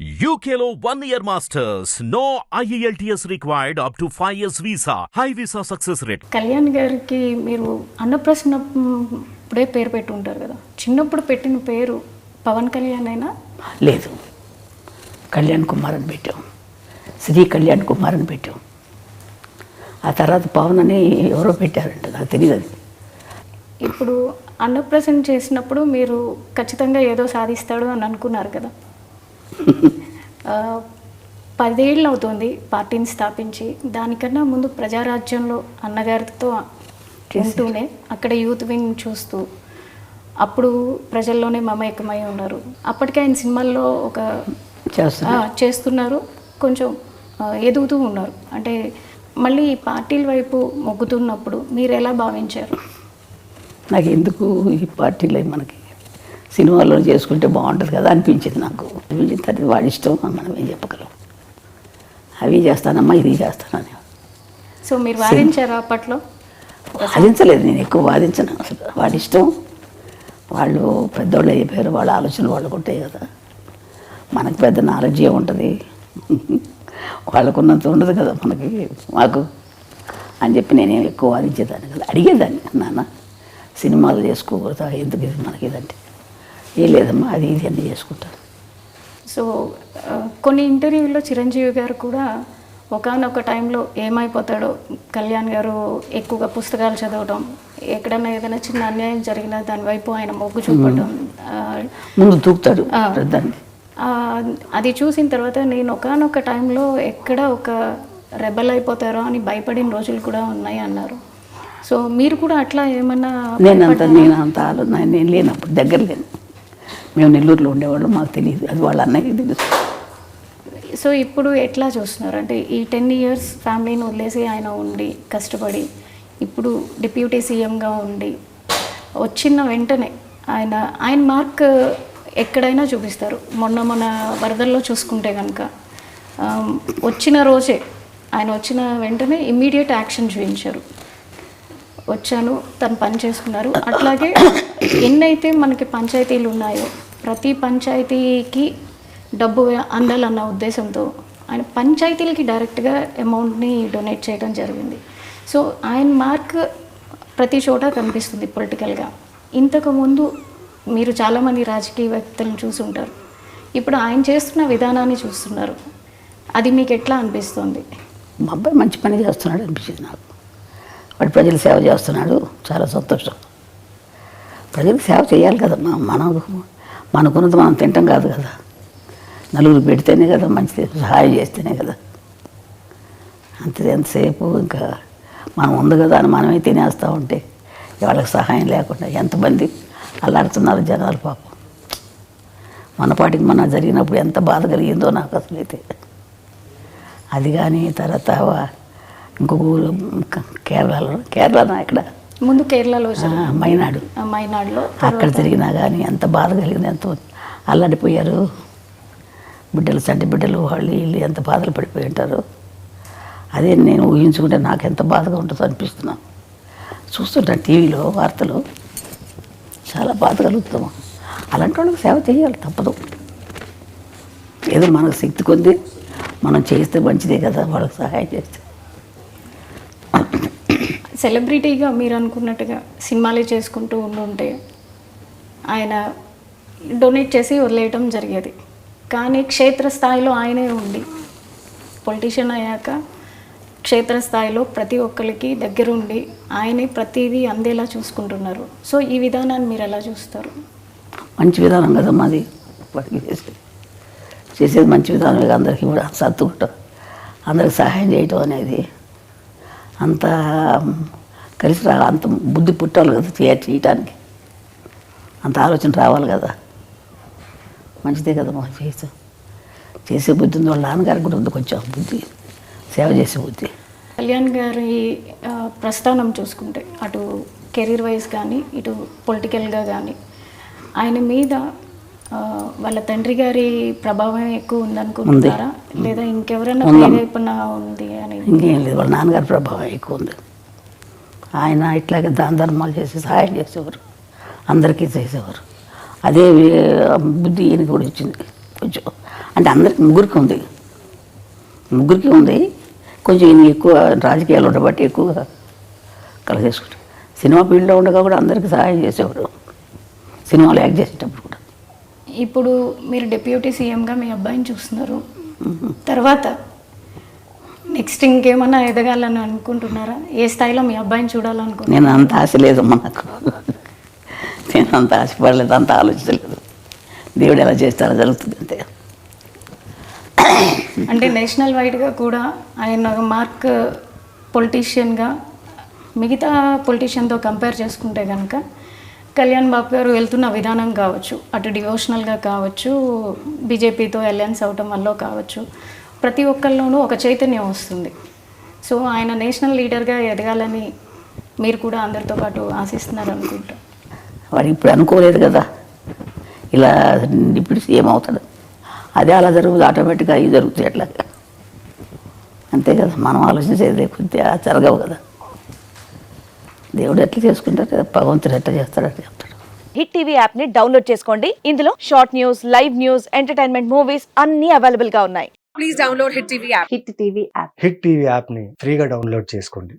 One year masters. No E IELTS required up to 5 years visa. High visa success rate. Kalyan గారికి మీరు అన్నప్రసన్న ఇప్పుడే పేరు పెట్టి ఉంటారు కదా. చిన్నప్పుడు పెట్టిన పేరు పవన్ కళ్యాణ్ అయినా? లేదు. కళ్యాణ్ కుమార్ అని పెట్టాం. శ్రీ కళ్యాణ్ కుమార్ అని పెట్టాం. ఆ తర్వాత పవన్ అని ఎవరో పెట్టారంట. నాకు తెలియదు ఇప్పుడు అన్నప్రసన్న చేసినప్పుడు మీరు ఖచ్చితంగా ఏదో సాధిస్తాడు అని అనుకున్నారు కదా. పదేళ్ళు అవుతుంది పార్టీని స్థాపించి. దానికన్నా ముందు ప్రజారాజ్యంలో అన్నగారితో ఉంటూనే అక్కడ యూత్ వింగ్ చూస్తూ అప్పుడు ప్రజల్లోనే మమేకమై ఉన్నారు. అప్పటికే ఆయన సినిమాల్లో ఒక చేస్తున్నారు. కొంచెం ఎదుగుతూ ఉన్నారు. అంటే మళ్ళీ ఈ పార్టీల వైపు మొగ్గుతున్నప్పుడు మీరు ఎలా భావించారు? నాకు ఎందుకు ఈ పార్టీలో మనకి? సినిమాలో చేసుకుంటే బాగుంటుంది కదా అనిపించింది నాకు. అనిపించిన తర్వాత వాడి ఇష్టం మనం ఏం చెప్పగలం. అవి చేస్తానమ్మా ఇది చేస్తానని. సో మీరు వాదించారా అప్పట్లో? వాదించలేదు నేను ఎక్కువ వాదించను అసలు. వాడి ఇష్టం. వాళ్ళు పెద్దోళ్ళు అయిపోయారు వాళ్ళ ఆలోచనలు వాళ్ళకు ఉంటాయి కదా. మనకు పెద్ద నాలెడ్జ్ ఉంటుంది? వాళ్ళకున్నంత ఉండదు కదా మనకి మాకు. అని చెప్పి నేనేం ఎక్కువ వాదించేదాన్ని కదా. అడిగేదాన్ని నాన్న సినిమాలు చేసుకోకూడదా? ఎందుకు ఇది మనకి ఇదంటే? ఏం లేదమ్మా అది ఇది అన్నీ చేసుకుంటాను సో కొన్ని ఇంటర్వ్యూల్లో చిరంజీవి గారు కూడా ఒకనొక టైంలో ఏమైపోతాడో కళ్యాణ్ గారు ఎక్కువగా పుస్తకాలు చదవడం ఎక్కడైనా ఏదైనా చిన్న అన్యాయం జరిగినా దాని వైపు ఆయన మొగ్గు చూపడం ముందు దూకుతాడు అది చూసిన తర్వాత నేను ఒకనొక టైంలో ఎక్కడ ఒక రెబల్ అయిపోతారో అని భయపడిన రోజులు కూడా ఉన్నాయి అన్నారు. సో మీరు కూడా అట్లా ఏమన్నా నేను అంత నేను అంత ఆలోచన నేను లేనప్పుడు దగ్గర లేను. మేము నెల్లూరులో ఉండేవాళ్ళం మాకు తెలియదు అది వాళ్ళ అన్నయ్య తెలుసు. సో ఇప్పుడు ఎట్లా చూస్తున్నారు? అంటే ఈ టెన్ ఇయర్స్ ఫ్యామిలీని వదిలేసి ఆయన ఉండి కష్టపడి ఇప్పుడు డిప్యూటీ సీఎంగా ఉండి వచ్చిన వెంటనే ఆయన ఆయన మార్క్ ఎక్కడైనా చూపిస్తారు? మొన్న మన వరదల్లో చూసుకుంటే కనుక వచ్చిన రోజే ఆయన వచ్చిన వెంటనే ఇమ్మీడియట్ యాక్షన్ చూపించారు. వచ్చాను తను పని చేసుకున్నారు. అట్లాగే ఎన్నైతే మనకి పంచాయతీలు ఉన్నాయో ప్రతి పంచాయతీకి డబ్బు అందాలన్న ఉద్దేశంతో ఆయన పంచాయతీలకి డైరెక్ట్గా అమౌంట్ని డొనేట్ చేయడం జరిగింది. సో ఆయన మార్క్ ప్రతి చోట కనిపిస్తుంది పొలిటికల్గా. ఇంతకుముందు మీరు చాలామంది రాజకీయ వ్యక్తులను చూసుంటారు. ఇప్పుడు ఆయన చేస్తున్న విధానాన్ని చూస్తున్నారు. అది మీకు ఎట్లా అనిపిస్తుంది? మా అబ్బాయి మంచి పని చేస్తున్నాడు అనిపించింది నాకు. వాడు ప్రజలు సేవ చేస్తున్నాడు. చాలా సంతోషం. ప్రజలు సేవ చేయాలి కదమ్మా. మనం మనకున్నది మనం తింటాం కాదు కదా. నలుగురు పెడితేనే కదా మంచిది సహాయం చేస్తేనే కదా. అంతే ఎంతసేపు ఇంకా మనం ఉంది కదా అని మనమే తినేస్తూ ఉంటే వాళ్ళకి సహాయం లేకుండా ఎంతమంది అల్లాడుతున్నారు జనాలు పాపం. మనపాటికి మన జరిగినప్పుడు ఎంత బాధ కలిగిందో నాకు అసలు అయితే అది కానీ తర్వాత ఇంకొక ఊరు కేరళలో కేరళనా ఇక్కడ? ముందు కేరళలో మైనాడు. మైనాడులో అక్కడ తిరిగినా కానీ ఎంత బాధ కలిగింది ఎంత అల్లాడిపోయారు. బిడ్డలు చంటి బిడ్డలు వాళ్ళు వీళ్ళు ఎంత బాధలు పడిపోయి ఉంటారు. అదే నేను ఊహించుకుంటే నాకు ఎంత బాధగా ఉంటుందో అనిపిస్తున్నాను చూస్తుంటాను టీవీలో వార్తలు. చాలా బాధ కలుగుతాము అలాంటి వాళ్ళకి సేవ చేయాలి తప్పదు. ఏదో మనకు శక్తి కొద్ది మనం చేస్తే మంచిదే కదా వాళ్ళకి సహాయం చేస్తే. సెలబ్రిటీగా మీరు అనుకున్నట్టుగా సినిమాలే చేసుకుంటూ ఉండుంటే ఆయన డొనేట్ చేసి వదిలేయటం జరిగేది. కానీ క్షేత్రస్థాయిలో ఆయనే ఉండి పొలిటీషియన్ అయ్యాక క్షేత్రస్థాయిలో ప్రతి ఒక్కరికి దగ్గరుండి ఆయనే ప్రతిదీ అందేలా చూసుకుంటున్నారు. సో ఈ విధానాన్ని మీరు ఎలా చూస్తారు? మంచి విధానం కదా మాది. చేసేది చేసేది మంచి విధానమే అందరికీ కూడా. సర్దుకుంటాం. అందరికి సహాయం చేయటం అనేది అంత కలిసి రా అంత బుద్ధి పుట్టాలి కదా చేయ- చేయటానికి. అంత ఆలోచన రావాలి కదా. మంచిదే కదా మా చేసాం చేసే బుద్ధి ఉంది వాళ్ళ నాన్నగారికి కూడా ఉంది కొంచెం బుద్ధి సేవ చేసే బుద్ధి. కళ్యాణ్ గారి ప్రస్థానం చూసుకుంటే అటు కెరీర్ వైజ్ కానీ ఇటు పొలిటికల్గా కానీ ఆయన మీద వాళ్ళ తండ్రి గారి ప్రభావం ఎక్కువ ఉందనుకుంటున్నారా? లేదా ఇంకెవరైనా ప్రేరేపణ ఉంది. అని ఇంకేం లేదు. వాళ్ళ నాన్నగారి ప్రభావం ఎక్కువ ఉంది. ఆయన ఇట్లాగే దాన ధర్మాలు చేసి సహాయం చేసేవారు. అందరికీ చేసేవారు. అదే బుద్ధి ఈయనకి కూడా వచ్చింది. కొంచెం అంటే అందరికి ముగ్గురికి ఉంది. ముగ్గురికి ఉంది. కొంచెం ఈయన ఎక్కువ రాజకీయాలు ఉండబట్టి ఎక్కువగా కలిసేసుకుంటాం సినిమా ఫీల్డ్లో ఉండగా కూడా అందరికీ సహాయం చేసేవాడు సినిమాలు యాక్ట్ చేసేటప్పుడు కూడా. ఇప్పుడు మీరు డిప్యూటీ సీఎంగా మీ అబ్బాయిని చూస్తున్నారు. తర్వాత నెక్స్ట్ ఇంకేమన్నా ఎదగాలని అనుకుంటున్నారా? ఏ స్థాయిలో మీ అబ్బాయిని చూడాలనుకుంటున్నారు? నేను అంత ఆశ లేదమ్మా నాకు నేను అంత ఆశపడలేదు అంత ఆలోచించలేదు. దేవుడు ఎలా చేస్తారో జరుగుతుంది అంతే. అంటే నేషనల్ వైడ్గా కూడా ఆయన మార్క్ పొలిటీషియన్గా మిగతా పొలిటీషియన్తో కంపేర్ చేసుకుంటే కనుక కళ్యాణ్ బాబు గారు వెళ్తున్న విధానం కావచ్చు అటు డివోషనల్గా కావచ్చు బీజేపీతో అలయన్స్ అవటం వల్ల కావచ్చు ప్రతి ఒక్కళ్ళలోనూ ఒక చైతన్యం వస్తుంది. సో ఆయన నేషనల్ లీడర్గా ఎదగాలని మీరు కూడా అందరితో పాటు ఆశిస్తున్నారు అనుకుంటా. వాడు ఇప్పుడు అనుకోలేదు కదా. ఇలా ఇప్పుడు సీఎం అవుతాడు. అదే అలా జరుగుతుంది ఆటోమేటిక్గా అవి జరుగుతాయి అట్లా అంతే కదా మనం ఆలోచించేది కొద్దిగా జరగవు కదా. దేవుడు ఎట్లా చేసుకుంటాడు భగవంతుడు ఎట్లా చేస్తాడు అట్లా చెప్తాడు. హిట్ టీవీ యాప్ని డౌన్లోడ్ చేసుకోండి. ఇందులో short news live news entertainment movies అన్ని అవైలబుల్గా ఉన్నాయి. please download Hit TV app. Hit TV app. Hit TV యాప్ని ఫ్రీగా డౌన్లోడ్ చేసుకోండి.